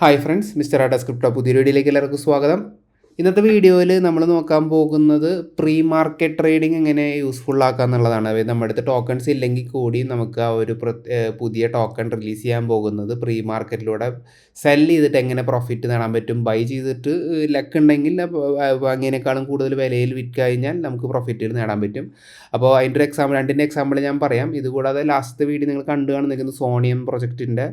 Hi friends mister ആഡ സ്ക്രിപ്റ്റോ പുതിയ വീഡിയോയിലേക്ക് എല്ലാവർക്കും സ്വാഗതം. ഇന്നത്തെ വീഡിയോയിൽ നമ്മൾ നോക്കാൻ പോകുന്നത് പ്രീ മാർക്കറ്റ് ട്രേഡിംഗ് എങ്ങനെ യൂസ്ഫുൾ ആക്കുക എന്നുള്ളതാണ്. നമ്മുടെ അടുത്ത് ടോക്കൺസ് ഇല്ലെങ്കിൽ കൂടി നമുക്ക് ആ ഒരു പുതിയ ടോക്കൺ റിലീസ് ചെയ്യാൻ പോകുന്നത് പ്രീ മാർക്കറ്റിലൂടെ സെൽ ചെയ്തിട്ട് എങ്ങനെ പ്രോഫിറ്റ് നേടാൻ പറ്റും ബൈ ചെയ്തിട്ട് ലക്ക് ഉണ്ടെങ്കിൽ അങ്ങനെക്കാളും കൂടുതൽ വിലയിൽ വിറ്റ് കഴിഞ്ഞാൽ നമുക്ക് പ്രോഫിറ്റ് നേടാൻ പറ്റും. അപ്പോൾ അതിന്റെ ഒരു എക്സാമ്പിൾ രണ്ടിന്റെ എക്സാമ്പിൾ ഞാൻ പറയാം. ഇതുകൂടാതെ ലാസ്റ്റ് വീഡിയോ നിങ്ങൾ കണ്ടു സോണിയം പ്രൊജക്റ്റിന്റെ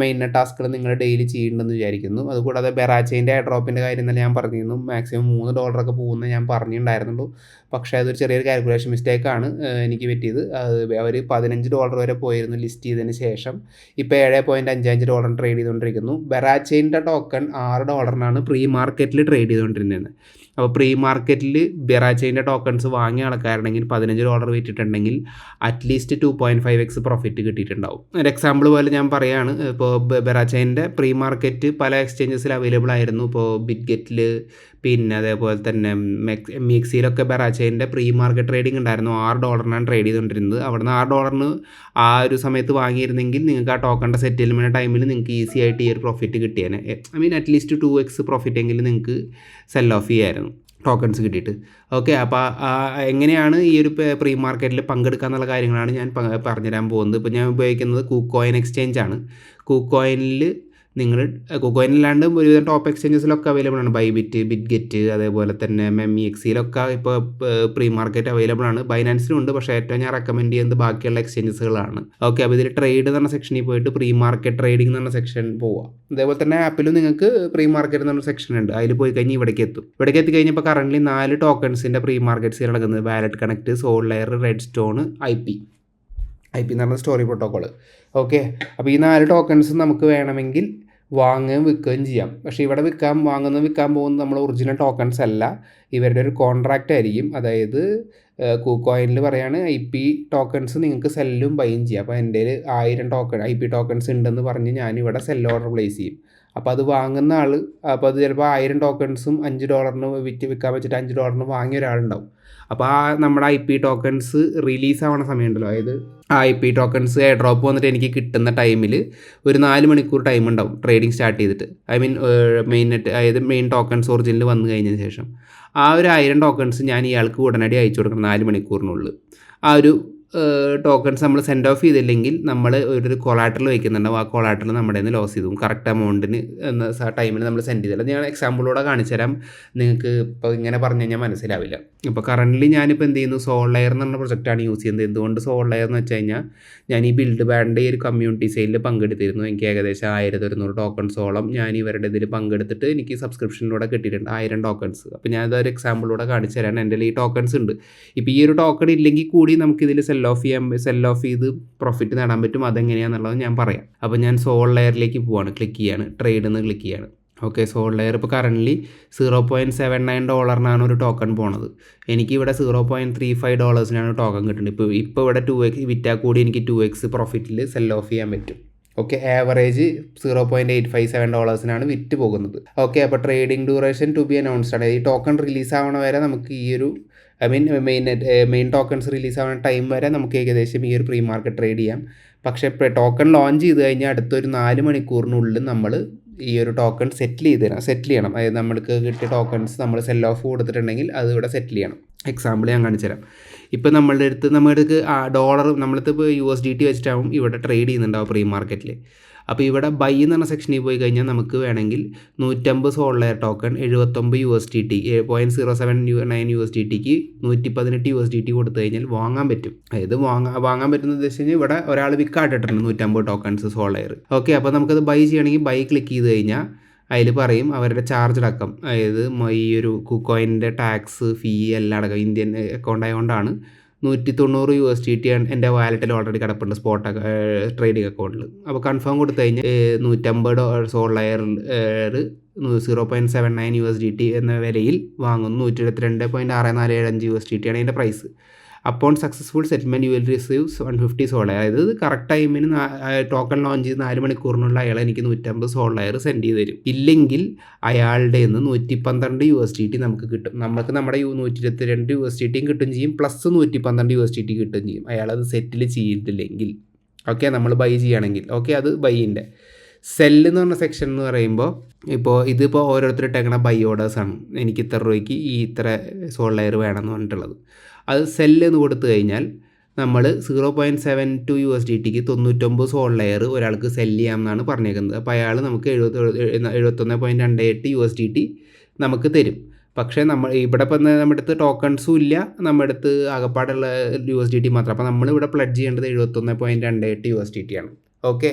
മെയിൻ ടാസ്കുകൾ നിങ്ങൾ ഡെയിലി ചെയ്യേണ്ടെന്ന് വിചാരിക്കുന്നു. അതുകൂടാതെ ബെറാച്ചേന്റെ ഡ്രോപ്പിന്റെ കാര്യം തന്നെ ഞാൻ പറഞ്ഞിരുന്നു. മാക്സിമം മൂന്ന് ഡോളറൊക്കെ പോകുന്ന ഞാൻ പറഞ്ഞിട്ടുണ്ടായിരുന്നുള്ളൂ. പക്ഷേ അതൊരു ചെറിയൊരു കാൽക്കുലേഷൻ മിസ്റ്റേക്കാണ് എനിക്ക് പറ്റിയത്. അവർ പതിനഞ്ച് ഡോളർ വരെ പോയിരുന്നു ലിസ്റ്റ് ചെയ്തതിന് ശേഷം. ഇപ്പോൾ ഏഴ് പോയിന്റ് അഞ്ചഞ്ച് ഡോളർ ട്രേഡ് ചെയ്തുകൊണ്ടിരിക്കുന്നു ബെറാച്ചേന്റെ ടോക്കൺ ആറ് ഡോളറിനാണ് പ്രീ മാർക്കറ്റിൽ ട്രേഡ് ചെയ്തുകൊണ്ടിരുന്നത് അപ്പോൾ പ്രീ മാർക്കറ്റിൽ ബെറാച്ചൈന്റെ ടോക്കൺസ് വാങ്ങിയ ആൾക്കാരുണ്ടെങ്കിൽ പതിനഞ്ച് dollar വിറ്റിട്ടുണ്ടെങ്കിൽ at least two point five X profit കിട്ടിയിട്ടുണ്ടാവും. ഒരു എക്സാമ്പിൾ പോലെ ഞാൻ പറയുകയാണ് ഇപ്പോൾ ബെറാച്ചൈന്റെ പ്രീ മാർക്കറ്റ് പല എക്സ്ചേഞ്ചസിൽ അവൈലബിൾ ആയിരുന്നു. ഇപ്പോൾ ബിറ്റ്ഗെറ്റിൽ പിന്നെ അതേപോലെ തന്നെ മെക്സ് എം ബെറാച്ചൈന്റെ പ്രീ മാർക്കറ്റ് ട്രേഡിംഗ് ഉണ്ടായിരുന്നു. ആറ് ഡോളറിനാണ് ട്രേഡ് ചെയ്തുകൊണ്ടിരുന്നത്. അവിടുന്ന് ആറ് ഡോളറിന് ആ ഒരു സമയത്ത് വാങ്ങിയിരുന്നെങ്കിൽ നിങ്ങൾക്ക് ആ ടോക്കണിന്റെ സെറ്റിൽമെന്റ് ടൈമിൽ നിങ്ങൾക്ക് ഈസി ആയിട്ട് ഈ ഒരു profit കിട്ടിയേനെ. I mean at least two X profit എങ്കിലും നിങ്ങൾക്ക് സെൽ ഓഫ് ചെയ്യായിരുന്നു. ടോക്കൺസ് കിട്ടിയിട്ട്. ഓക്കെ അപ്പോൾ എങ്ങനെയാണ് ഈ ഒരു പ്രീ മാർക്കറ്റിൽ പങ്കെടുക്കുക എന്നുള്ള കാര്യങ്ങളാണ് ഞാൻ പറഞ്ഞുതരാൻ പോകുന്നത്. ഇപ്പോൾ ഞാൻ ഉപയോഗിക്കുന്നത് കൂക്കോയിൻ എക്സ്ചേഞ്ച് ആണ്. കൂക്കോയിനിൽ നിങ്ങൾ കൂക്കോയിനിലാണ്ട് ഒരുവിധം ടോപ്പ് എക്സ്ചേഞ്ചസിലൊക്കെ അവൈലബിൾ ആണ്. ബൈബിറ്റ് ബിറ്റ്ഗെറ്റ് അതേപോലെ തന്നെ എം ഇ എക്സിലൊക്കെ ഇപ്പോൾ പ്രീ മാർക്കറ്റ് അവൈലബിൾ ആണ്. ബൈനാൻസിലും ഉണ്ട് പക്ഷേ ഏറ്റവും ഞാൻ റെക്കമെൻഡ് ചെയ്യുന്നത് ബാക്കിയുള്ള എക്സ്ചേഞ്ചസുകളാണ് ഓക്കെ അപ്പോൾ ഇതിൽ ട്രേഡ് എന്ന സെക്ഷനിൽ പോയിട്ട് പ്രീ മാർക്കറ്റ് ട്രേഡിംഗ് എന്ന് പറഞ്ഞ സെക്ഷൻ പോവുക അതേപോലെ തന്നെ ആപ്പിലും നിങ്ങൾക്ക് പ്രീ മാർക്കറ്റ് എന്ന് പറഞ്ഞ സെക്ഷൻ ഉണ്ട്. അതിൽ പോയി കഴിഞ്ഞാൽ ഇവിടേക്ക് എത്തും. ഇവിടേക്ക് എത്തി കഴിഞ്ഞപ്പോൾ കറന്റ് നാല് ടോക്കൺസിന്റെ പ്രീ മാർക്കറ്റ്സ് നടക്കുന്നത്. Wallet connect Solayer RedStone I P I P എന്ന് പറഞ്ഞ സ്റ്റോറി പ്രോട്ടോക്കോൾ ഓക്കെ അപ്പോൾ ഈ നാല് ടോക്കൺസ് നമുക്ക് വേണമെങ്കിൽ വാങ്ങുകയും വിൽക്കുകയും ചെയ്യാം. പക്ഷേ ഇവിടെ വിൽക്കാൻ വാങ്ങുന്ന വിൽക്കാൻ പോകുന്ന നമ്മൾ ഒറിജിനൽ ടോക്കൺസ് അല്ല. ഇവരുടെ ഒരു കോൺട്രാക്റ്റ് ആയിരിക്കും. അതായത് കൂക്കോയിനിൽ പറയാണ് ഐ പി ടോക്കൺസ് നിങ്ങൾക്ക് സെല്ലും ബൈയും ചെയ്യാം. അപ്പോൾ എന്റെ ഒരു ആയിരം ടോക്കൺ ഐ പി ടോക്കൺസ് ഉണ്ടെന്ന് പറഞ്ഞ് ഞാനിവിടെ സെൽ ഓർഡർ പ്ലേസ് ചെയ്യും. അപ്പോൾ അത് വാങ്ങുന്ന ആൾ അപ്പോൾ അത് ചിലപ്പോൾ ആയിരം ടോക്കൺസും അഞ്ച് ഡോളറിന് വിറ്റ് വിൽക്കാൻ വെച്ചിട്ട് അഞ്ച് ഡോളറിന് വാങ്ങിയ ഒരാളുണ്ടാവും. അപ്പോൾ ആ നമ്മുടെ ഐ പി ടോക്കൺസ് റിലീസ് ആവണ സമയമുണ്ടല്ലോ. അതായത് ആ I P tokens airdrop വന്നിട്ട് എനിക്ക് കിട്ടുന്ന ടൈമിൽ ഒരു നാല് മണിക്കൂർ ടൈം ഉണ്ടാവും ട്രേഡിംഗ് സ്റ്റാർട്ട് ചെയ്തിട്ട്. ഐ മീൻ മെയിൻ നെറ്റ് അതായത് മെയിൻ ടോക്കൺസ് ഒറിജിനിൽ വന്നു കഴിഞ്ഞതിന് ശേഷം. ആ ഒരു ആയിരം ടോക്കൺസ് ഞാൻ ഇയാൾക്ക് ഉടനടി അയച്ചു കൊടുക്കണം നാല് മണിക്കൂറിനുള്ളിൽ. ആ ഒരു ടോക്കൺസ് നമ്മൾ സെൻഡ് ഓഫ് ചെയ്തില്ലെങ്കിൽ നമ്മൾ ഒരു കൊളാട്ടറിൽ വയ്ക്കുന്നുണ്ടാവും ആ കൊളാട്ടറിൽ നമ്മുടെ നിന്ന് ലോസ് ചെയ്തു. കറക്റ്റ് എമൗണ്ടിന് എന്ന ടൈമിൽ നമ്മൾ സെൻഡ് ചെയ്തില്ല ഞാൻ എക്സാമ്പിളോടെ കാണിച്ചു തരാം. നിങ്ങൾക്ക് ഇപ്പോൾ ഇങ്ങനെ പറഞ്ഞു കഴിഞ്ഞാൽ മനസ്സിലാവില്ല. ഇപ്പോൾ കറന്റ്ലി ഞാനിപ്പോൾ എന്ത് ചെയ്യുന്നു? സോൾ ലെയർ എന്ന് പറഞ്ഞ പ്രൊജക്റ്റാണ് യൂസ് ചെയ്യുന്നത്. എന്തുകൊണ്ട് സോൾ ലെയർ എന്ന് വെച്ച് കഴിഞ്ഞാൽ ഞാൻ ഈ ബിൽഡ് ബാൻഡ് ഈ ഒരു കമ്മ്യൂണിറ്റി സെയിലിൽ പങ്കെടുത്തിരുന്നു. എനിക്ക് ഏകദേശം ആയിരത്തി ഒരുന്നൂറ് ടോക്കൺസോളം ഞാൻ ഇവരുടെ ഇതിൽ പങ്കെടുത്തിട്ട് എനിക്ക് സബ്സ്ക്രിപ്ഷനിലൂടെ കിട്ടിയിട്ടുണ്ട്. ആയിരം ടോക്കൺസ് അപ്പോൾ ഞാൻ അതൊരു എക്സാമ്പിളൂടെ കാണിച്ചു തരാൻ എന്റെ ഈ ടോക്കൺസ് ഉണ്ട്. ഇപ്പോൾ ഈ ഒരു ടോക്കൺ ഇല്ലെങ്കിൽ കൂടി നമുക്കിതിൽ ഓഫ് ചെയ്യാൻ സെൽ ഓഫ് ചെയ്ത് പ്രോഫിറ്റ് നേടാൻ പറ്റും അതെങ്ങനെയാണെന്നുള്ളത് ഞാൻ പറയാം. അപ്പോൾ ഞാൻ സോൾ ലെയറിലേക്ക് പോവാണ് ക്ലിക്ക് ചെയ്യാണ് ട്രേഡ് എന്ന് ക്ലിക്ക് ചെയ്യാണ്. ഓക്കെ സോൾ ലെയർ ഇപ്പോൾ currently zero point seven nine ഡോളറിനാണ് ഒരു ടോക്കൺ പോണത്. എനിക്ക് ഇവിടെ സീറോ പോയിന്റ് ത്രീ ഫൈവ് ഡോളേഴ്സിനാണ് ടോക്കൺ കിട്ടുന്നത്. ഇപ്പോൾ ഇപ്പോൾ ഇവിടെ ടു എക്സ് വിറ്റാൽ കൂടി എനിക്ക് ടു എക്സ് പ്രോഫിറ്റിൽ സെൽ ഓഫ് ചെയ്യാൻ പറ്റും. Okay average zero point eight five seven ഡോളേഴ്സിനാണ് വിറ്റ് പോകുന്നത്. ഓക്കെ അപ്പോൾ trading duration to be announced ആണ്. ഈ ടോക്കൺ റിലീസ് ആവണ വരെ നമുക്ക് ഈ ഒരു I mean main main tokens release ആവുന്ന ടൈം വരെ നമുക്ക് ഏകദേശം ഈ ഒരു പ്രീ മാർക്കറ്റ് ട്രേഡ് ചെയ്യാം. പക്ഷേ ടോക്കൺ ലോഞ്ച് ചെയ്ത് കഴിഞ്ഞാൽ അടുത്തൊരു നാല് മണിക്കൂറിനുള്ളിൽ നമ്മൾ ഈ ഒരു ടോക്കൺ സെറ്റിൽ ചെയ്ത് തരാം. സെറ്റിൽ ചെയ്യണം. അതായത് നമ്മൾക്ക് കിട്ടിയ ടോക്കൺസ് നമ്മൾ സെൽ ഓഫ് കൊടുത്തിട്ടുണ്ടെങ്കിൽ അത് ഇവിടെ സെറ്റിൽ ചെയ്യണം. എക്സാമ്പിൾ ഞാൻ കാണിച്ചു തരാം ഇപ്പോൾ നമ്മളുടെ അടുത്ത് നമ്മുടെ ആ ഡോളർ നമ്മളടുത്ത് ഇപ്പോൾ യു എസ് ഡി ടി വെച്ചിട്ടാവും ഇവിടെ ട്രേഡ് ചെയ്യുന്നുണ്ടാവും പ്രീ മാർക്കറ്റിൽ അപ്പോൾ ഇവിടെ ബൈ എന്ന് പറഞ്ഞ സെക്ഷനിൽ പോയി കഴിഞ്ഞാൽ നമുക്ക് വേണമെങ്കിൽ നൂറ്റമ്പത് സോളർ ടോക്കൺ എഴുപത്തൊമ്പത് U S T T point zero seven U nine U S D tick നൂറ്റി പതിനെട്ട് യു എസ് ഡി ടി കൊടുത്തു കഴിഞ്ഞാൽ വാങ്ങാൻ പറ്റും. അതായത് വാങ്ങാൻ വാങ്ങാൻ പറ്റുന്ന ഉദ്ദേശിച്ച് കഴിഞ്ഞാൽ ഇവിടെ ഒരാൾ വിക്കാട്ടിട്ടുണ്ട് നൂറ്റമ്പത് ടോക്കൺസ് സോളർ ഓക്കെ അപ്പോൾ നമുക്കത് ബൈ ചെയ്യണമെങ്കിൽ ബൈ ക്ലിക്ക് ചെയ്ത് കഴിഞ്ഞാൽ അതിൽ പറയും അവരുടെ ചാർജ് അടക്കം. അതായത് ഈ ഒരു കുക്കോയിന്റെ ടാക്സ് ഫീ എല്ലാം അടക്കം ഇന്ത്യൻ അക്കൗണ്ട് ആയതുകൊണ്ടാണ് നൂറ്റി തൊണ്ണൂറ് യു എസ് ടി ടി എന്റെ വാലറ്റിൽ ഓൾറെഡി കിടപ്പുണ്ട് സ്പോട്ട് ട്രേഡിംഗ് അക്കൗണ്ടിൽ അപ്പോൾ കൺഫേം കൊടുത്തു കഴിഞ്ഞാൽ നൂറ്റമ്പത് നൂറ്റമ്പത് Solayer zero point seven nine U S D T എന്ന വിലയിൽ വാങ്ങുന്നു. നൂറ്റി ഇരുപത്തിരണ്ട് പോയിന്റ് ആറ് നാല് ഏഴ് അഞ്ച് യു എസ് ഡി ടി ആണ് അതിന്റെ പ്രൈസ് അപ്പോൾ successful settlement you will receive one fifty Solayer അതായത് കറക്റ്റ് ടൈമിന് ടോക്കൺ ലോഞ്ച് ചെയ്ത് നാല് മണിക്കൂറിനുള്ള അയാൾ എനിക്ക് നൂറ്റമ്പത് സോളയർ സെൻഡ് ചെയ്ത് തരും. ഇല്ലെങ്കിൽ അയാളുടെ നിന്ന് നൂറ്റി പന്ത്രണ്ട് യു എസ് ടി ടി നമുക്ക് കിട്ടും. നമുക്ക് നമ്മുടെ നൂറ്റി ഇരുപത്തിരണ്ട് യു എസ് ടി ടിയും കിട്ടും ചെയ്യും. പ്ലസ് നൂറ്റി പന്ത്രണ്ട് യു എസ് ടി ടി കിട്ടും ചെയ്യും. അയാളത് സെറ്റിൽ ചെയ്തില്ലെങ്കിൽ ഓക്കെ നമ്മൾ ബൈ ചെയ്യുകയാണെങ്കിൽ. ഓക്കെ അത് ബൈയിന്റെ സെല്ല് എന്ന് പറഞ്ഞ സെക്ഷൻ എന്ന് പറയുമ്പോൾ ഇപ്പോൾ ഇതിപ്പോൾ ഓരോരുത്തർ ഇട്ടേക്കണ ബൈ ഓർഡേഴ്സാണ് എനിക്ക് ഇത്ര രൂപയ്ക്ക് ഈ ഇത്ര സോൾ ലെയർ വേണമെന്ന് പറഞ്ഞിട്ടുള്ളത്. അത് സെല്ല് എന്ന് കൊടുത്തു കഴിഞ്ഞാൽ നമ്മൾ zero point seven two U S D tick തൊണ്ണൂറ്റൊമ്പത് സോൾ ലെയർ ഒരാൾക്ക് സെല്ല് ചെയ്യാമെന്നാണ് പറഞ്ഞേക്കുന്നത്. അപ്പോൾ അയാൾ നമുക്ക് എഴുപത്തി എഴുപത്തൊന്ന് പോയിന്റ് രണ്ട് എട്ട് യു എസ് ഡി ടി നമുക്ക് തരും. പക്ഷേ നമ്മൾ ഇവിടെ ഇപ്പം നമ്മുടെ അടുത്ത് ടോക്കൺസും ഇല്ല. നമ്മുടെ അടുത്ത് ആകപ്പാടുള്ള യു എസ് ഡി ടി മാത്രം. അപ്പോൾ നമ്മളിവിടെ പ്ലഡ് ചെയ്യേണ്ടത് എഴുപത്തൊന്ന് പോയിന്റ് രണ്ട് എട്ട് യു എസ് ഡി ടി ആണ്. ഓക്കെ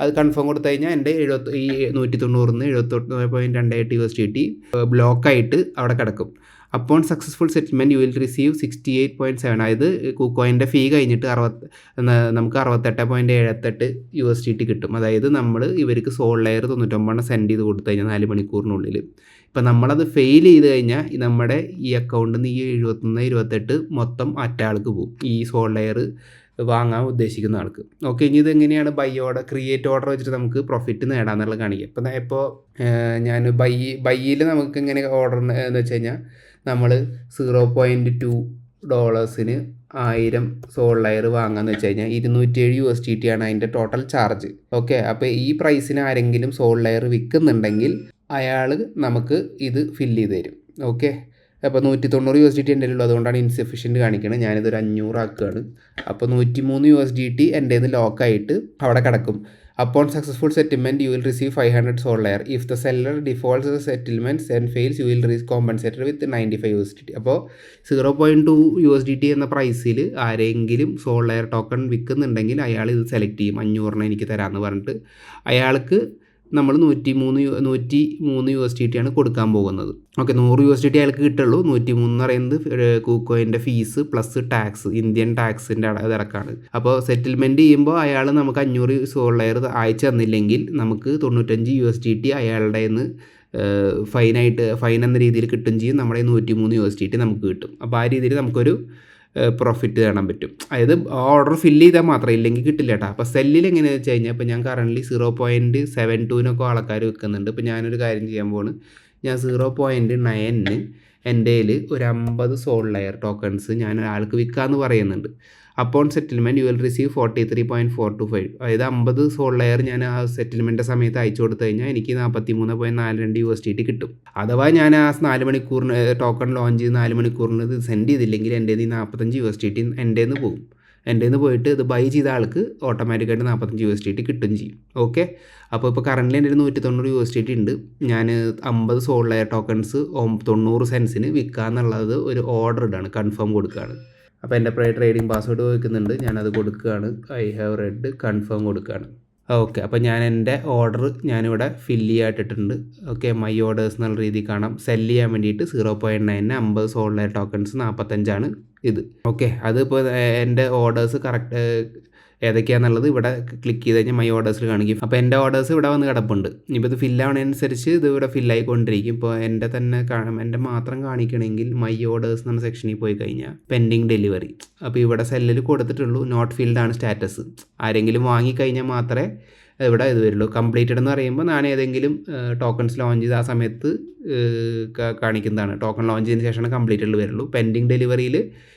അത് കൺഫേം കൊടുത്തു കഴിഞ്ഞാൽ എന്റെ എഴുപത്തി ഈ നൂറ്റി തൊണ്ണൂറിൽ നിന്ന് എഴുപത്തൊന്ന് പോയിന്റ് രണ്ട് എട്ട് യു എസ് ഡി ടി ബ്ലോക്കായിട്ട് അവിടെ കിടക്കും. Upon successful settlement you will receive sixty eight point seven അതായത് കുക്കോയിന്റെ ഫീ കഴിഞ്ഞിട്ട് അറുപത്ത് നമുക്ക് അറുപത്തെട്ട് പോയിന്റ് എഴുപത്തെട്ട് യു എസ് ഡി ടി കിട്ടും. അതായത് നമ്മൾ ഇവർക്ക് സോൾ ലെയർ തൊണ്ണൂറ്റൊമ്പതെണ്ണം സെൻഡ് ചെയ്ത് കൊടുത്തു കഴിഞ്ഞാൽ നാല് മണിക്കൂറിനുള്ളിൽ ഇപ്പം നമ്മളത് ഫെയിൽ ചെയ്ത് കഴിഞ്ഞാൽ നമ്മുടെ ഈ അക്കൗണ്ടിൽ നിന്ന് ഈ എഴുപത്തൊന്ന് ഇരുപത്തെട്ട് മൊത്തം അറ്റാൾക്ക് പോകും. ഈ സോൾ ലെയർ വാങ്ങാൻ ഉദ്ദേശിക്കുന്ന ആൾക്ക്. ഓക്കെ ഇനി ഇത് എങ്ങനെയാണ് ബൈ ഓർഡർ ക്രിയേറ്റ് ഓർഡർ വെച്ചിട്ട് നമുക്ക് പ്രോഫിറ്റ് നേടാമെന്നുള്ളത് കാണിക്കുക ഇപ്പം ഇപ്പോൾ ഞാൻ ബൈ ബൈയിൽ നമുക്ക് ഇങ്ങനെ ഓർഡർ എന്ന് വെച്ച് കഴിഞ്ഞാൽ നമ്മൾ സീറോ പോയിന്റ് ടു ഡോളേഴ്സിന് ആയിരം സോൾ ലയർ വാങ്ങാന്ന് വെച്ച് കഴിഞ്ഞാൽ ഇരുന്നൂറ്റി ഏഴ് യു എസ് ടി ടി ആണ് അതിന്റെ ടോട്ടൽ ചാർജ് ഓക്കെ അപ്പോൾ ഈ പ്രൈസിന് ആരെങ്കിലും സോൾ ലയർ വിൽക്കുന്നുണ്ടെങ്കിൽ അയാൾ നമുക്ക് ഇത് ഫില്ല് ചെയ്ത് തരും. ഓക്കെ അപ്പോൾ നൂറ്റി തൊണ്ണൂറ് യു എസ് ഡി ടി എന്റെ ഉള്ളൂ അതുകൊണ്ടാണ് ഇൻസഫിഷ്യന്റ് കാണിക്കുന്നത് ഞാനിതൊരു അഞ്ഞൂറ് ആക്കുകയാണ് അപ്പോൾ നൂറ്റി മൂന്ന് യു എസ് ഡി ടി എന്റെ നിന്ന് ലോക്കായിട്ട് അവിടെ കിടക്കും. Upon successful settlement you will receive five hundred layer if the seller defaults the settlements and fails you will Riis compensated with ninety five U S D T അപ്പോൾ zero point two U S D T എന്ന പ്രൈസിൽ ആരെങ്കിലും soul layer token വിൽക്കുന്നുണ്ടെങ്കിൽ അയാൾ ഇത് select ചെയ്യും. അഞ്ഞൂറിന് എനിക്ക് തരാമെന്ന് പറഞ്ഞിട്ട്. അയാൾക്ക് നമ്മൾ നൂറ്റി മൂന്ന് നൂറ്റി മൂന്ന് യു എസ് ടി ടി ആണ് കൊടുക്കാൻ പോകുന്നത്. ഓക്കെ നൂറ് യു എസ് ടി ടി അയാൾക്ക് കിട്ടുള്ളൂ. നൂറ്റി മൂന്ന് എന്ന് പറയുന്നത് കൂക്കോയിന്റെ ഫീസ് പ്ലസ് ടാക്സ് ഇന്ത്യൻ ടാക്സിന്റെ ഇറക്കാണ് അപ്പോൾ സെറ്റിൽമെന്റ് ചെയ്യുമ്പോൾ അയാൾ നമുക്ക് അഞ്ഞൂറ് സോൾ ലെയർ അയച്ചു തന്നില്ലെങ്കിൽ നമുക്ക് തൊണ്ണൂറ്റഞ്ച് യു എസ് ടി ടി അയാളുടെ നിന്ന് ഫൈനായിട്ട് ഫൈൻ എന്ന രീതിയിൽ കിട്ടും ചെയ്യും. നമ്മുടെ നൂറ്റി മൂന്ന് യു എസ് ടി ടി നമുക്ക് കിട്ടും. അപ്പോൾ ആ രീതിയിൽ നമുക്കൊരു പ്രോഫിറ്റ് നേടാൻ പറ്റും. അതായത് ഓർഡർ ഫില്ല് ചെയ്താൽ മാത്രം ഇല്ലെങ്കിൽ കിട്ടില്ല കേട്ടോ. അപ്പോൾ സെല്ലിൽ എങ്ങനെയാണെന്ന് വെച്ച് കഴിഞ്ഞാൽ ഇപ്പോൾ ഞാൻ കറണ്ട്ലി സീറോ പോയിന്റ് സെവൻ ടുവിനൊക്കെ ആൾക്കാർ വെക്കുന്നുണ്ട്. ഇപ്പോൾ ഞാനൊരു കാര്യം ചെയ്യാൻ പോവാണ്. ഞാൻ സീറോ പോയിന്റ് നയനിന് എന്റെ ഒരു അമ്പത് സോൾ ലെയർ ടോക്കൺസ് ഞാൻ ഒരാൾക്ക് വിൽക്കാമെന്ന് പറയുന്നുണ്ട്. Upon settlement you will receive forty three point four two five അതായത് അമ്പത് സോൾ ലെയർ ഞാൻ ആ സെറ്റിൽമെന്റ് സമയത്ത് അയച്ചു കൊടുത്തു കഴിഞ്ഞാൽ എനിക്ക് നാൽപ്പത്തി മൂന്ന് പോയിന്റ് നാല് രണ്ട് യു എസ് ടി ടി കിട്ടും. അഥവാ ഞാൻ ആ നാല് മണിക്കൂറിന് ടോക്കൺ ലോഞ്ച് ചെയ്ത് നാല് മണിക്കൂറിന് ഇത് സെൻഡ് ചെയ്തില്ലെങ്കിൽ എന്റെ ഈ നാൽപ്പത്തഞ്ച് യു എസ് ടി ടി എന്റെ നിന്ന് പോകും. എന്റെ നിന്ന് പോയിട്ട് ഇത് ബൈ ചെയ്ത ആൾക്ക് ഓട്ടോമാറ്റിക്കായിട്ട് നാൽപ്പത്തഞ്ച് യു എസ് ടി ടി കിട്ടും ചെയ്യും. ഓക്കെ അപ്പോൾ ഇപ്പോൾ കറന്റ് എന്റെ ഒരു നൂറ്റി തൊണ്ണൂറ് യു എസ് ടി ടി ഉണ്ട്. ഞാൻ അമ്പത് സോൾ ലെയർ ടോക്കൺസ് തൊണ്ണൂറ് സെൻസിന് വിൽക്കുക എന്നുള്ളത് ഒരു ഓർഡർ ഇടാണ് കൺഫേം കൊടുക്കുകയാണ്. അപ്പോൾ എന്റെ പ്രൈ ട്രേഡിംഗ് പാസ്വേഡ് ചോദിക്കുന്നുണ്ട് ഞാനത് കൊടുക്കുകയാണ്. ഐ ഹാവ് റെഡ് കൺഫേം കൊടുക്കുകയാണ്. ഓക്കെ അപ്പോൾ ഞാൻ എന്റെ ഓർഡർ ഞാനിവിടെ ഫില്ല് ചെയ്യാട്ടിട്ടുണ്ട് ഓക്കെ മൈ ഓർഡേഴ്സ് എന്നുള്ള രീതിയിൽ കാണാം. സെൽ ചെയ്യാൻ വേണ്ടിയിട്ട് സീറോ പോയിന്റ് നയൻ അമ്പത് സോൾഡ് ടോക്കൺസ് നാൽപ്പത്തഞ്ചാണ് ഇത്. ഓക്കെ അതിപ്പോൾ എന്റെ ഓർഡേഴ്സ് കറക്റ്റ് ഏതൊക്കെയാണെന്നുള്ളത് ഇവിടെ ക്ലിക്ക് ചെയ്ത് കഴിഞ്ഞാൽ മൈ ഓർഡേഴ്സിൽ കാണിക്കും. അപ്പോൾ എന്റെ ഓർഡേഴ്സ് ഇവിടെ വന്ന് കിടപ്പുണ്ട്. ഇനിയിപ്പോൾ ഇത് ഫില്ലാവണനുസരിച്ച് ഇത് ഇവിടെ ഫില്ലായിക്കൊണ്ടിരിക്കും ഇപ്പോൾ എന്റെ തന്നെ എന്റെ മാത്രം കാണിക്കണമെങ്കിൽ മൈ ഓർഡേഴ്സ് എന്ന സെക്ഷനിൽ പോയി കഴിഞ്ഞാൽ പെൻഡിങ് ഡെലിവറി അപ്പോൾ ഇവിടെ സെല്ലിൽ കൊടുത്തിട്ടുള്ളൂ. നോട്ട് ഫിൽഡ് ആണ് സ്റ്റാറ്റസ് ആരെങ്കിലും വാങ്ങിക്കഴിഞ്ഞാൽ മാത്രമേ ഇവിടെ ഇത് വരുള്ളൂ. കംപ്ലീറ്റഡ് എന്ന് പറയുമ്പോൾ ഞാൻ ഏതെങ്കിലും ടോക്കൺസ് ലോഞ്ച് ചെയ്ത് ആ സമയത്ത് കാണിക്കുന്നതാണ്. ടോക്കൺ ലോഞ്ച് ചെയ്തതിന് ശേഷമാണ് കംപ്ലീറ്റഡ് വരുള്ളൂ. പെൻഡിങ് ഡെലിവറിയിൽ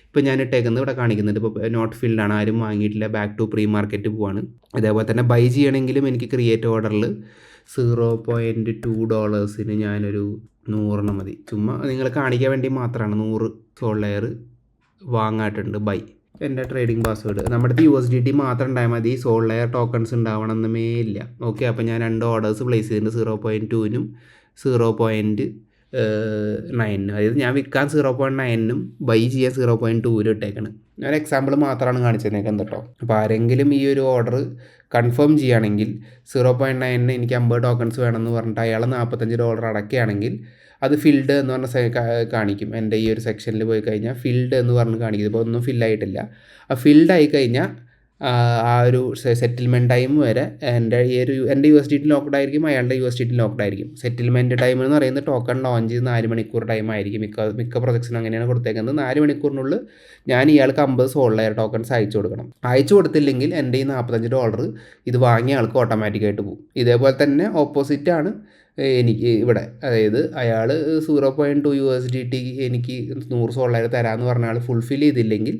ഇപ്പോൾ ഞാൻ ഇട്ടേക്കുന്നത് ഇവിടെ കാണിക്കുന്നുണ്ട്. ഇപ്പോൾ നോട്ട് ഫീൽഡാണ് ആരും വാങ്ങിയിട്ടില്ല. ബാക്ക് ടു പ്രീ മാർക്കറ്റ് പോവാണ്. അതേപോലെ തന്നെ ബൈ ചെയ്യണമെങ്കിലും എനിക്ക് ക്രിയേറ്റ് ഓർഡറിൽ സീറോ പോയിന്റ് ടു ഡോളേഴ്സിന് ഞാനൊരു നൂറെണ്ണം മതി. ചുമ്മാ നിങ്ങൾ കാണിക്കാൻ വേണ്ടി മാത്രമാണ് നൂറ് സോൾ ലെയർ വാങ്ങാട്ടുണ്ട്. ബൈ എന്റെ ട്രേഡിംഗ് പാസ്വേഡ് നമ്മുടെ യു എസ് ഡി ടി മാത്രം ഉണ്ടായാൽ മതി. സോൾ ലെയർ ടോക്കൺസ് ഉണ്ടാവണമെന്നേ ഇല്ല. ഓക്കെ അപ്പോൾ ഞാൻ രണ്ട് ഓർഡേഴ്സ് പ്ലേസ് ചെയ്തിട്ടുണ്ട്. സീറോ പോയിന്റ് ടുവിനും സീറോ പോയിന്റ് നയനും അതായത് ഞാൻ വിൽക്കാൻ സീറോ പോയിന്റ് നയനും ബൈ ചെയ്യാൻ സീറോ പോയിന്റ് ടൂവിലും ഇട്ടേക്കണം. ഞാൻ എക്സാമ്പിൾ മാത്രമാണ് കാണിച്ചതേക്കുന്നത് കേട്ടോ. അപ്പോൾ ആരെങ്കിലും ഈ ഒരു ഓർഡർ കൺഫേം ചെയ്യുകയാണെങ്കിൽ സീറോ പോയിന്റ് നയനിന് എനിക്ക് അമ്പത് ടോക്കൺസ് വേണമെന്ന് പറഞ്ഞിട്ട് അയാൾ നാൽപ്പത്തഞ്ച് ഡോളർ അടക്കുകയാണെങ്കിൽ അത് ഫിൽഡ് എന്ന് പറഞ്ഞ കാണിക്കും. എന്റെ ഈ ഒരു സെക്ഷനിൽ പോയി കഴിഞ്ഞാൽ ഫിൽഡ് എന്ന് പറഞ്ഞ് കാണിക്കും. ഇപ്പോൾ ഒന്നും ഫില്ലായിട്ടില്ല ആ ഫിൽഡ് ആയി കഴിഞ്ഞാൽ ആ ഒരു സെറ്റിൽമെന്റ് ടൈം വരെ എന്റെ ഈ ഒരു എന്റെ U S D T locked ആയിരിക്കും അയാളുടെ U S D T locked ആയിരിക്കും. സെറ്റിൽമെന്റ് ടൈം എന്ന് പറയുന്നത് ടോക്കൺ ലോഞ്ച് ചെയ്ത് നാല് മണിക്കൂർ ടൈം ആയിരിക്കും. മിക്ക മിക്ക പ്രൊജക്ട്സിനും അങ്ങനെയാണ് കൊടുത്തേക്കുന്നത്. നാല് മണിക്കൂറിനുള്ളിൽ ഞാൻ ഇയാൾക്ക് അമ്പത് സോൾ ലെയർ ടോക്കൺസ് അയച്ചു കൊടുക്കണം. അയച്ചു കൊടുത്തില്ലെങ്കിൽ എന്റെ ഈ നാൽപ്പത്തഞ്ച് ഡോളർ ഇത് വാങ്ങിയ ആൾക്ക് ഓട്ടോമാറ്റിക്കായിട്ട് പോകും. ഇതേപോലെ തന്നെ ഓപ്പോസിറ്റ് ആണ് എനിക്ക് ഇവിടെ അതായത് അയാൾ zero point two U S D T എനിക്ക് നൂറ് സോളർ തരാമെന്ന് പറഞ്ഞാൽ ഫുൾഫിൽ ചെയ്തില്ലെങ്കിൽ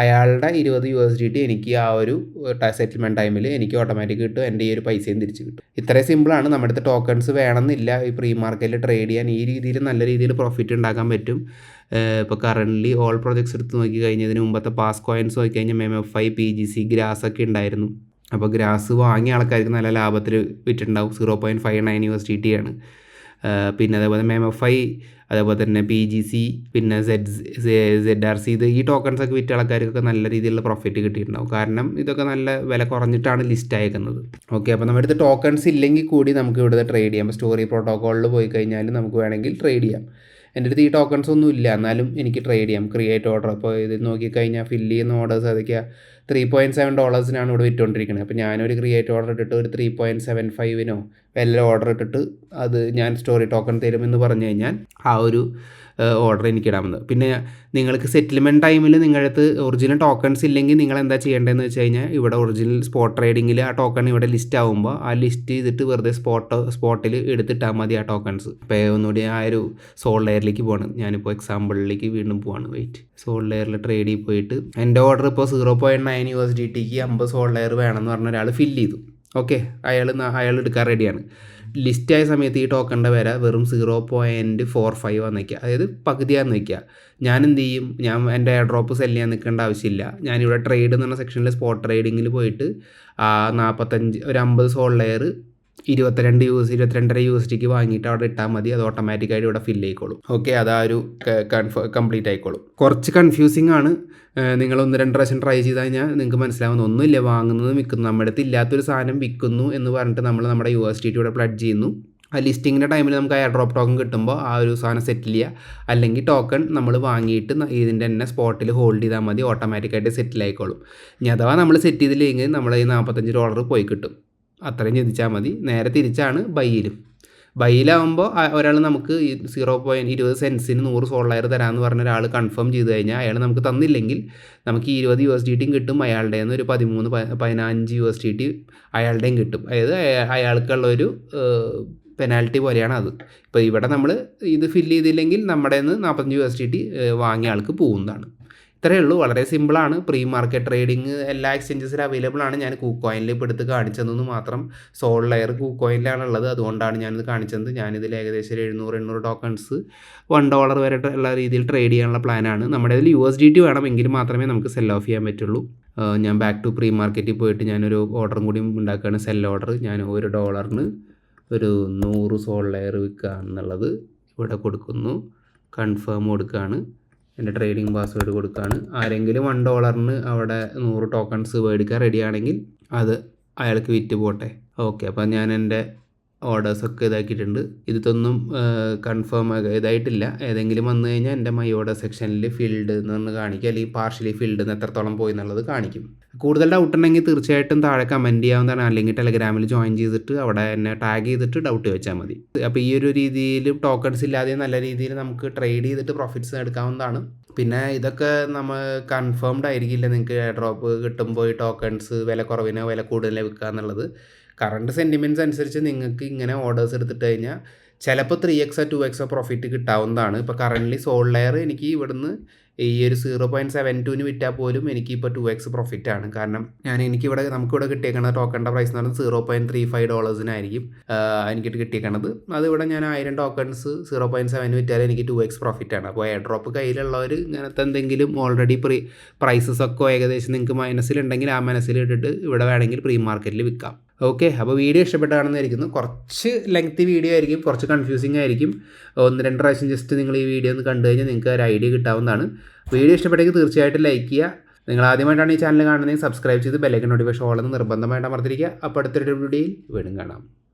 അയാളുടെ ഇരുപത് യു എസ് ഡി ടി എനിക്ക് ആ ഒരു സെറ്റിൽമെന്റ് ടൈമിൽ എനിക്ക് ഓട്ടോമാറ്റിക് കിട്ടും എന്റെ ഈ ഒരു പൈസയും തിരിച്ച് കിട്ടും. ഇത്രയും സിമ്പിളാണ് നമ്മുടെ അടുത്ത് ടോക്കൺസ് വേണമെന്നില്ല. ഈ പ്രീ മാർക്കറ്റിൽ ട്രേഡ് ചെയ്യാൻ ഈ രീതിയിൽ നല്ല രീതിയിൽ പ്രോഫിറ്റ് ഉണ്ടാക്കാൻ പറ്റും. ഇപ്പോൾ കറന്റ്ലി ഓൾ പ്രൊജക്ട്സ് എടുത്ത് നോക്കി കഴിഞ്ഞതിന് മുമ്പത്തെ പാസ് കോയിൻസ് നോക്കി കഴിഞ്ഞാൽ M F I P G C Grass ഒക്കെ ഉണ്ടായിരുന്നു. അപ്പോൾ ഗ്രാസ് വാങ്ങിയ ആൾക്കാർക്ക് നല്ല ലാഭത്തിൽ വിറ്റിട്ടുണ്ടാവും. Zero point five nine U S D T ആണ്. പിന്നെ അതേപോലെ എം എഫ് ഐ അതേപോലെ തന്നെ പി ജി സി പിന്നെ സെഡ് സെഡ് ആർ സി ഇത് ഈ ടോക്കൺസ് ഒക്കെ വിറ്റ ആൾക്കാർക്കൊക്കെ നല്ല രീതിയിലുള്ള പ്രോഫിറ്റ് കിട്ടിയിട്ടുണ്ടാവും. കാരണം ഇതൊക്കെ നല്ല വില കുറഞ്ഞിട്ടാണ് ലിസ്റ്റ് അയക്കുന്നത്. ഓക്കെ അപ്പോൾ നമ്മുടെ അടുത്ത് ടോക്കൺസ് ഇല്ലെങ്കിൽ കൂടി നമുക്ക് ഇവിടുത്തെ ട്രേഡ് ചെയ്യാം. സ്റ്റോറി പ്രോട്ടോക്കോളിൽ പോയി കഴിഞ്ഞാൽ നമുക്ക് വേണമെങ്കിൽ ട്രേഡ് ചെയ്യാം. എന്റെ അടുത്ത് ഈ ടോക്കൺസ് ഒന്നും ഇല്ല. എന്നാലും എനിക്ക് ട്രേഡ് ചെയ്യാം. ക്രിയേറ്റ് ഓർഡർ അപ്പോൾ ഇത് നോക്കിക്കഴിഞ്ഞാൽ ഫില്ല് ചെയ്യുന്ന ഓർഡേഴ്സ് അതൊക്കെയാണ് ത്രീ പോയിന്റ് സെവൻ ഡോളേഴ്സിനാണ് ഇവിടെ വിറ്റുകൊണ്ടിരിക്കുന്നത് അപ്പോൾ ഞാനൊരു ക്രിയേറ്റ് ഓർഡർ ഇട്ടിട്ട് ഒരു ത്രീ പോയിന്റ് സെവൻ ഫൈവിനോ വല്ല ഓർഡർ ഇട്ടിട്ട് അത് ഞാൻ സ്റ്റോറി ടോക്കൺ തരുമെന്ന് പറഞ്ഞു കഴിഞ്ഞാൽ ആ ഒരു ഓർഡർ എനിക്ക് ഇടാമെന്ന് പിന്നെ നിങ്ങൾക്ക് സെറ്റിൽമെന്റ് ടൈമിൽ നിങ്ങളടുത്ത് ഒറിജിനൽ ടോക്കൺസ് ഇല്ലെങ്കിൽ നിങ്ങൾ എന്താ ചെയ്യേണ്ടതെന്ന് വെച്ച് കഴിഞ്ഞാൽ ഇവിടെ ഒറിജിനൽ സ്പോട്ട് ട്രേഡിങ്ങിൽ ആ ടോക്കൺ ഇവിടെ ലിസ്റ്റ് ആകുമ്പോൾ ആ ലിസ്റ്റ് ചെയ്തിട്ട് വെറുതെ സ്പോട്ട് സ്പോട്ടിൽ എടുത്തിട്ടാൽ മതി ആ ടോക്കൺസ് ഇപ്പോൾ ഒന്നുകൂടി ആ ഒരു സോൾ ലെയറിലേക്ക് പോകണം ഞാനിപ്പോൾ എക്സാമ്പിളിലേക്ക് വീണ്ടും പോവാണ്. വെയിറ്റ് സോൾ ലെയറിൽ ട്രേഡിൽ പോയിട്ട്. എന്റെ ഓർഡർ ഇപ്പോൾ zero point nine U S D tick അമ്പത് സോൾ ലെയർ വേണമെന്ന് പറഞ്ഞ ഒരാൾ ഫില്ല് ചെയ്തു. ഓക്കെ അയാൾ അയാൾ എടുക്കാൻ റെഡിയാണ് ലിസ്റ്റ് ആയ സമയത്ത് ഈ ടോക്കണിന്റെ വില വെറും സീറോ പോയിന്റ് ഫോർ ഫൈവ് ആണെന്ന് വയ്ക്കുക അതായത് പകുതിയാന്ന് വയ്ക്കുക ഞാൻ എന്ത് ചെയ്യും? ഞാൻ എന്റെ എയർ ഡ്രോപ്പ് സെല്ല് ചെയ്യാൻ നിൽക്കേണ്ട ആവശ്യമില്ല. ഞാനിവിടെ ട്രേഡ് എന്ന് പറഞ്ഞ സെക്ഷനിൽ സ്പോട്ട് ട്രേഡിങ്ങിൽ പോയിട്ട് നാൽപ്പത്തഞ്ച് ഒരു അമ്പത് സോൾ ലെയർ ഇരുപത്തിരണ്ട് യു എസ് ഇരുപത്തിരണ്ടര യു എസ് വാങ്ങിയിട്ട് അവിടെ ഇട്ടാൽ മതി. അത് ഓട്ടോമാറ്റിക്കായിട്ട് ഇവിടെ ഫില്ല് ആയിക്കോളും. ഓക്കെ അതാ ഒരു കൺഫ കംപ്ലീറ്റ് ആയിക്കോളും. കുറച്ച് കൺഫ്യൂസിങ് ആണ്. നിങ്ങൾ ഒന്ന് രണ്ട് പ്രാവശ്യം ട്രൈ ചെയ്ത് കഴിഞ്ഞാൽ നിങ്ങൾക്ക് മനസ്സിലാവുന്ന ഒന്നുമില്ല. വാങ്ങുന്നത് വിൽക്കുന്നു നമ്മുടെ അടുത്ത് ഇല്ലാത്തൊരു സാധനം വിൽക്കുന്നു എന്ന് പറഞ്ഞിട്ട് നമ്മൾ നമ്മുടെ യു എസ് ടി ഇവിടെ പ്ലഡ് ചെയ്യുന്നു ആ ലിസ്റ്റിങ്ങിന്റെ ടൈമിൽ നമുക്ക് എയർ ഡ്രോപ്പ് ടോക്കൺ കിട്ടുമ്പോൾ ആ ഒരു സാധനം സെറ്റിൽ ചെയ്യുക അല്ലെങ്കിൽ ടോക്കൺ നമ്മൾ വാങ്ങിയിട്ട് ഇതിന്റെ തന്നെ സ്പോട്ടിൽ ഹോൾഡ് ചെയ്താൽ മതി. ഓട്ടോമാറ്റിക്കായിട്ട് സെറ്റിൽ ആയിക്കോളും. ഇനി അഥവാ നമ്മൾ സെറ്റ് ചെയ്തില്ലെങ്കിൽ നമ്മൾ ഈ നാൽപ്പത്തഞ്ച് ഡോളർ പോയി കിട്ടും. അത്രയും ചിന്തിച്ചാൽ മതി. നേരെ തിരിച്ചാണ് ബൈയിലും. ബൈയിലാവുമ്പോൾ ഒരാൾ നമുക്ക് സീറോ പോയിന്റ് ഇരുപത് സെൻസിന് നൂറ് സോളയർ തരാമെന്ന് പറഞ്ഞ ഒരാൾ കൺഫേം ചെയ്ത് കഴിഞ്ഞാൽ അയാൾ നമുക്ക് തന്നില്ലെങ്കിൽ നമുക്ക് ഈ ഇരുപത് യു എസ് ഡി ടിയും കിട്ടും. അയാളുടെ ഒരു പതിമൂന്ന് പതിനഞ്ച് യു എസ് ഡി ടി അയാളുടെയും കിട്ടും അതായത് അയാൾക്കുള്ളൊരു പെനാൽറ്റി പോലെയാണ് അത്. ഇപ്പോൾ ഇവിടെ നമ്മൾ ഇത് ഫില്ല് ചെയ്തില്ലെങ്കിൽ നമ്മുടെ നിന്ന് നാൽപ്പത്തഞ്ച് യു എസ് ഡി ടി വാങ്ങിയ ആൾക്ക് പോകുന്നതാണ്. ഇത്രയേ ഉള്ളൂ. വളരെ സിമ്പിളാണ് പ്രീ മാർക്കറ്റ് ട്രേഡിങ് എല്ലാ എക്സ്ചേഞ്ചസിലും അവൈലബിൾ ആണ്. ഞാൻ കൂക്കോയിനിൽ ഇപ്പോൾ എടുത്ത് കാണിച്ചതെന്ന് മാത്രം സോൾ ലെയർ കൂക്കോയിനിലാണ് ഉള്ളത്. അതുകൊണ്ടാണ് ഞാനിത് കാണിച്ചത്. ഞാനിതിൽ ഏകദേശം ഒരു എഴുന്നൂറ് എണ്ണൂറ് ടോക്കൺസ് വൺ ഡോളർ വരെ ഉള്ള രീതിയിൽ ട്രേഡ് ചെയ്യാനുള്ള പ്ലാനാണ് നമ്മുടെ ഇതിൽ യു എസ് ഡി ടി വേണമെങ്കിൽ മാത്രമേ നമുക്ക് സെൽ ഓഫ് ചെയ്യാൻ പറ്റുള്ളൂ. ഞാൻ ബാക്ക് ടു പ്രീ മാർക്കറ്റിൽ പോയിട്ട് ഞാനൊരു ഓർഡറും കൂടി ഉണ്ടാക്കുകയാണ്. സെൽ ഓർഡർ ഞാൻ ഒരു ഡോളറിന് ഒരു നൂറ് സോൾ ലെയർ വിൽക്കുക എന്നുള്ളത് ഇവിടെ കൊടുക്കുന്നു. കൺഫേം കൊടുക്കുകയാണ്. എന്റെ ട്രേഡിംഗ് പാസ്വേഡ് കൊടുക്കുകയാണ് ആരെങ്കിലും വൺ ഡോളറിന് അവിടെ നൂറ് ടോക്കൺസ് മേടിക്കാൻ റെഡിയാണെങ്കിൽ അത് അയാൾക്ക് വിറ്റ് പോട്ടെ. ഓക്കെ അപ്പം ഞാൻ എന്റെ ഓർഡേഴ്സൊക്കെ ഇതാക്കിയിട്ടുണ്ട്. ഇതൊന്നും കൺഫേം ഇതായിട്ടില്ല. ഏതെങ്കിലും വന്നു കഴിഞ്ഞാൽ എന്റെ മൈ ഓർഡർ സെക്ഷനിൽ ഫീൽഡ് എന്ന് പറഞ്ഞ് കാണിക്കുക അല്ലെങ്കിൽ പാർഷ്യലി ഫീൽഡ് എന്ന് എത്രത്തോളം പോയി എന്നുള്ളത് കാണിക്കും. കൂടുതൽ ഡൗട്ട് ഉണ്ടെങ്കിൽ തീർച്ചയായിട്ടും താഴെ കമന്റ് ചെയ്യാവുന്നതാണ്. അല്ലെങ്കിൽ ടെലഗ്രാമിൽ ജോയിൻ ചെയ്തിട്ട് അവിടെ എന്നെ ടാഗ് ചെയ്തിട്ട് ഡൗട്ട് വെച്ചാൽ മതി. അപ്പോൾ ഈ ഒരു രീതിയിൽ ടോക്കൺസ് ഇല്ലാതെ നല്ല രീതിയിൽ നമുക്ക് ട്രേഡ് ചെയ്തിട്ട് പ്രോഫിറ്റ്സ് എടുക്കാവുന്നതാണ്. പിന്നെ ഇതൊക്കെ നമ്മൾ കൺഫേംഡ് ആയിരിക്കില്ല. നിങ്ങൾക്ക് ഡ്രോപ്പ് കിട്ടുമ്പോൾ ഈ ടോക്കൺസ് വില കുറവിനോ വില കൂടുതലോ വിൽക്കുക എന്നുള്ളത് കറണ്ട് സെന്റിമെന്റ്സ് അനുസരിച്ച് നിങ്ങൾക്ക് ഇങ്ങനെ ഓർഡേഴ്സ് എടുത്തിട്ട് കഴിഞ്ഞാൽ ചിലപ്പോൾ ത്രീ എക്സോ ടു എക്സോ പ്രോഫിറ്റ് കിട്ടാവുന്നതാണ്. ഇപ്പോൾ കറന്റ്ലി സോൾ ലെയർ എനിക്ക് ഇവിടുന്ന് ഈ ഒരു സീറോ പോയിന്റ് സെവൻ ടുവിന് വിറ്റാൽ പോലും എനിക്ക് ഇപ്പോൾ ടു എക്സ് പ്രോഫിറ്റ് ആണ്. കാരണം ഞാൻ എനിക്കിവിടെ നമുക്കിവിടെ കിട്ടിയേക്കുന്ന ടോക്കണിന്റെ പ്രൈസ് എന്ന് പറയുന്നത് സീറോ പോയിന്റ് ത്രീ ഫൈവ് ഡോളേഴ്സിനായിരിക്കും എനിക്ക് കിട്ടിയേക്കണത്. അതിവിടെ ഞാൻ ആയിരം ടോക്കൺസ് സീറോ പോയിന്റ് സെവൻ വിറ്റാൽ എനിക്ക് ടു എക്സ് പ്രോഫിറ്റ് ആണ്. അപ്പോൾ എയർ ഡ്രോപ്പ് കയ്യിലുള്ളവർ ഇങ്ങനത്തെ എന്തെങ്കിലും ഓൾറെഡി പ്രീ പ്രൈസസ് ഒക്കെ ഏകദേശം നിങ്ങൾക്ക് മൈനസിലുണ്ടെങ്കിൽ ആ മനസ്സിലിട്ടിട്ട് ഇവിടെ വേണമെങ്കിൽ പ്രീ മാർക്കറ്റിൽ വിൽക്കാം. ഓക്കെ അപ്പോൾ വീഡിയോ ഇഷ്ടപ്പെട്ടാണെന്നായിരിക്കുന്നു. കുറച്ച് ലെങ്തി വീഡിയോ ആയിരിക്കും കുറച്ച് കൺഫ്യൂസിങ് ആയിരിക്കും. ഒന്ന് രണ്ട് പ്രാവശ്യം ജസ്റ്റ് നിങ്ങൾ ഈ വീഡിയോ ഒന്ന് കണ്ടു കഴിഞ്ഞാൽ നിങ്ങൾക്ക് ഒരു ഐഡിയ കിട്ടാവുന്നതാണ്. വീഡിയോ ഇഷ്ടപ്പെട്ടെങ്കിൽ തീർച്ചയായിട്ടും ലൈക്ക് ചെയ്യുക. നിങ്ങൾ ആദ്യമായിട്ടാണ് ഈ ചാനൽ കാണുന്നതെങ്കിൽ സബ്സ്ക്രൈബ് ചെയ്ത് ബെല്ലൈക്കൻ നോട്ടിഫിക്കേഷൻ ഓളെന്ന് നിർബന്ധമായിട്ട് അമർത്തിരിക്കുക അപ്പോൾ അടുത്തൊരു വീഡിയോയിൽ വീണ്ടും കാണാം.